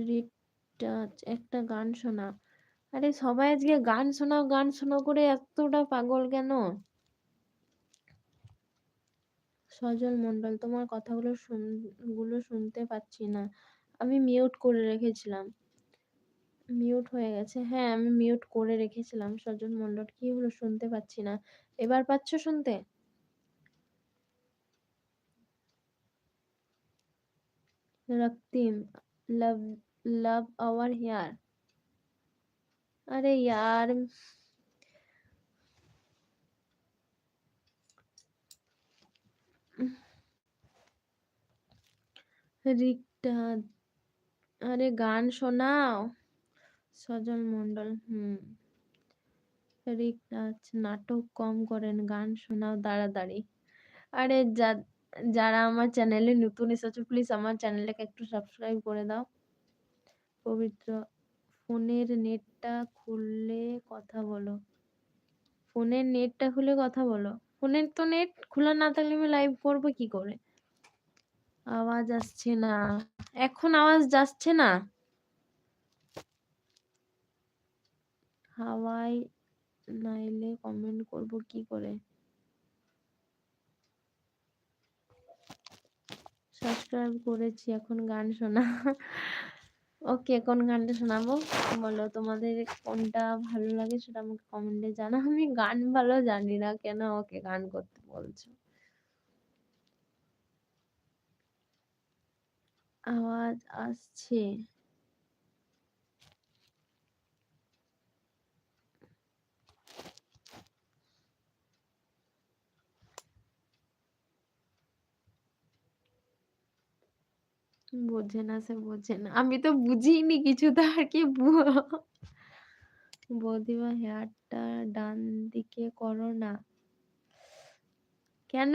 রিকটাচ একটা গান শোনা। আরে সবাই আজকে গান শোনাও গান শোনাও করে এতটা পাগল কেন? সজল মন্ডল তোমার কথাগুলো শুন, গুলো শুনতে পাচ্ছি না। আমি মিউট করে রেখেছিলাম। মিউট হয়ে গেছে। হ্যাঁ আমি মিউট করে রেখেছিলাম। সজল মন্ডল কি হলো শুনতে পাচ্ছি না। এবার পাচ্ছ শুনতে? রক্তিম লাভ লাভ আওয়ার হেয়ার আরে ইয়ার রিক্তা আরে গান শোনাও সজল মন্ডল হুম রিক্তা নাটক কম করেন গান শোনাও দাঁড়াদাড়ি আরে যা যারা আমার চ্যানেলে নতুন এসেছ প্লিজ আমার চ্যানেলটাকে একটু সাবস্ক্রাইব করে দাও। পবিত্র ফোনের নেটটা খুললে কথা বলো। ফোনের নেটটা খুলে কথা বলো। ফোনের তো নেট খোলা না থাকলে আমি লাইভ করব কি করে? আওয়াজ আসছে না। এখন আওয়াজ যাচ্ছে না? হাওয়াই নাইলে কমেন্ট করব কি করে? সাবস্ক্রাইব করেছি, এখন গান শোনা। ওকে কোন গানটা শোনাবো। বলো, তোমাদের কোনটা ভালো লাগে সেটা আমাকে কমেন্টে জানা আমি গান ভালো জানি না কেন ওকে গান করতে বলছো। আওয়াজ আসছে। বোঝে না, সে বোঝে না। আমি তো বুঝিনি কিছু তো আর কি বৌদিমা হেয়ারটা ডান দিকে করো না। কেন?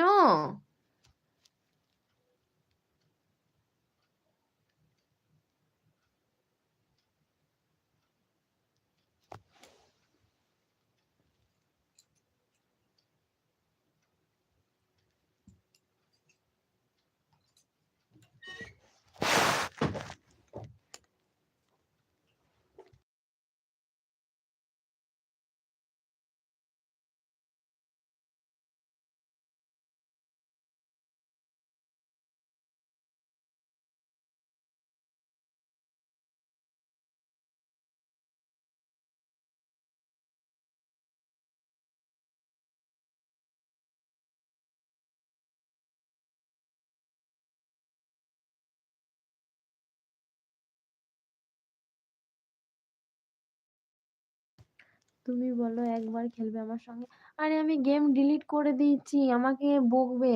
তুমি বলো একবার খেলবে আমার সঙ্গে। আরে আমি গেম ডিলিট করে দিয়েছি, আমাকে বকবে।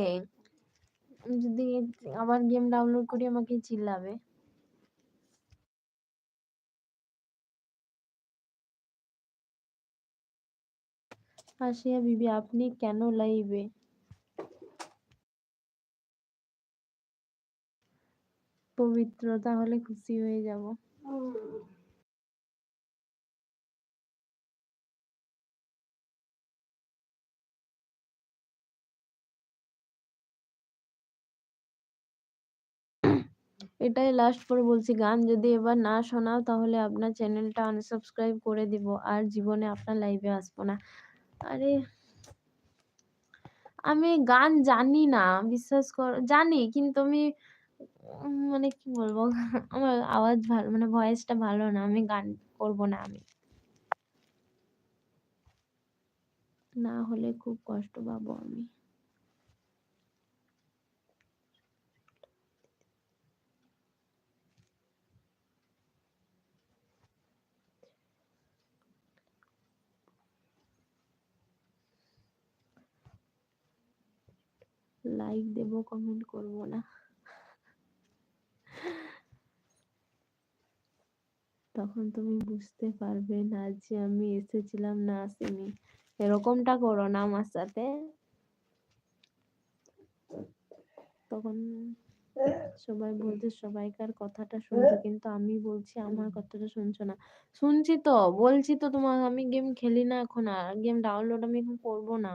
যদি আবার গেম ডাউনলোড করি আমাকে চিল্লাবে। আসিয়া বিবি, আপনি কেন লাইভে পবিত্র, তাহলে খুশি হয়ে যাব। এটাই লাস্ট করে বলছি, গান যদি এবার না শোনাও তাহলে আপনার চ্যানেলটা আনসাবস্ক্রাইব করে দিব, আর জীবনে আপনার লাইভে আসব না। আরে, আমি গান জানি না, বিশ্বাস কর, জানি কিন্তু আমি মানে কি বলব, আমার আওয়াজ ভালো মানে ভয়েসটা ভালো না, আমি গান করব না আমি। না হলে খুব কষ্ট পাবো আমি। লাইক দেব কমেন্ট করব না। তখন তুমি বুঝতে পারবে না যে আমি এসেছিলাম না আসিনি। এরকমটা করো না আমার সাথে। তখন সবাই বলছে, সবাইকার কথাটা শুনছো, কিন্তু আমি বলছি, আমার কথাটা শুনছো না। শুনছি তো, বলছি তো তোমার আমি গেম খেলি না এখন, আর গেম ডাউনলোড আমি এখন করব না।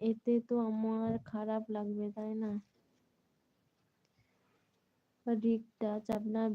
এতে তো আমার খারাপ লাগবে তাই না? রিকটাচ আপনার